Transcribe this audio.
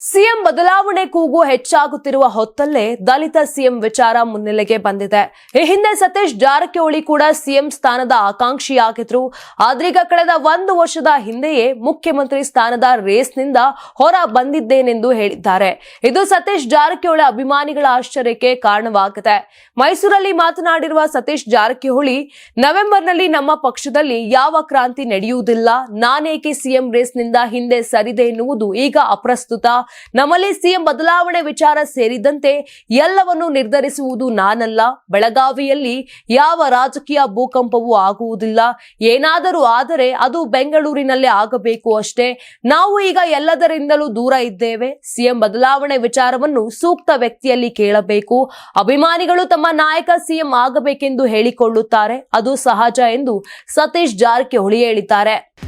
CM ಬದಲಾವಣೆ ಕೂಗು ಹೆಚ್ಚಾಗುತ್ತಿರುವ ಹೊತ್ತಲ್ಲೇ ದಲಿತ ಸಿಎಂ ವಿಚಾರ ಮುನ್ನೆಲೆಗೆ ಬಂದಿದೆ. ಈ ಹಿಂದೆ ಸತೀಶ್ ಜಾರಕಿಹೊಳಿ ಕೂಡ ಸಿಎಂ ಸ್ಥಾನದ ಆಕಾಂಕ್ಷಿಯಾಗಿದ್ರು. ಆದ್ರೀಗ ಕಳೆದ ಒಂದು ವರ್ಷದ ಹಿಂದೆಯೇ ಮುಖ್ಯಮಂತ್ರಿ ಸ್ಥಾನದ ರೇಸ್ನಿಂದ ಹೊರ ಬಂದಿದ್ದೇನೆಂದು ಹೇಳಿದ್ದಾರೆ. ಇದು ಸತೀಶ್ ಜಾರಕಿಹೊಳಿ ಅಭಿಮಾನಿಗಳ ಆಶ್ಚರ್ಯಕ್ಕೆ ಕಾರಣವಾಗಿದೆ. ಮೈಸೂರಲ್ಲಿ ಮಾತನಾಡಿರುವ ಸತೀಶ್ ಜಾರಕಿಹೊಳಿ, ನವೆಂಬರ್ನಲ್ಲಿ ನಮ್ಮ ಪಕ್ಷದಲ್ಲಿ ಯಾವ ಕ್ರಾಂತಿ ನಡೆಯುವುದಿಲ್ಲ, ನಾನೇಕೆ ಸಿಎಂ ರೇಸ್ನಿಂದ ಹಿಂದೆ ಸರಿದೆ ಎನ್ನುವುದು ಈಗ ಅಪ್ರಸ್ತುತ. ನಮ್ಮಲ್ಲಿ ಸಿಎಂ ಬದಲಾವಣೆ ವಿಚಾರ ಸೇರಿದಂತೆ ಎಲ್ಲವನ್ನು ನಿರ್ಧರಿಸುವುದು ನಾನಲ್ಲ. ಬೆಳಗಾವಿಯಲ್ಲಿ ಯಾವ ರಾಜಕೀಯ ಭೂಕಂಪವೂ ಆಗುವುದಿಲ್ಲ. ಏನಾದರೂ ಆದರೆ ಅದು ಬೆಂಗಳೂರಿನಲ್ಲೇ ಆಗಬೇಕು ಅಷ್ಟೇ. ನಾವು ಈಗ ಎಲ್ಲದರಿಂದಲೂ ದೂರ ಇದ್ದೇವೆ. ಸಿಎಂ ಬದಲಾವಣೆ ವಿಚಾರವನ್ನು ಸೂಕ್ತ ವ್ಯಕ್ತಿಯಲ್ಲಿ ಕೇಳಬೇಕು. ಅಭಿಮಾನಿಗಳು ತಮ್ಮ ನಾಯಕ ಸಿಎಂ ಆಗಬೇಕೆಂದು ಹೇಳಿಕೊಳ್ಳುತ್ತಾರೆ. ಅದು ಸಹಜ ಎಂದು ಸತೀಶ್ ಜಾರಕಿಹೊಳಿ ಹೇಳಿದ್ದಾರೆ.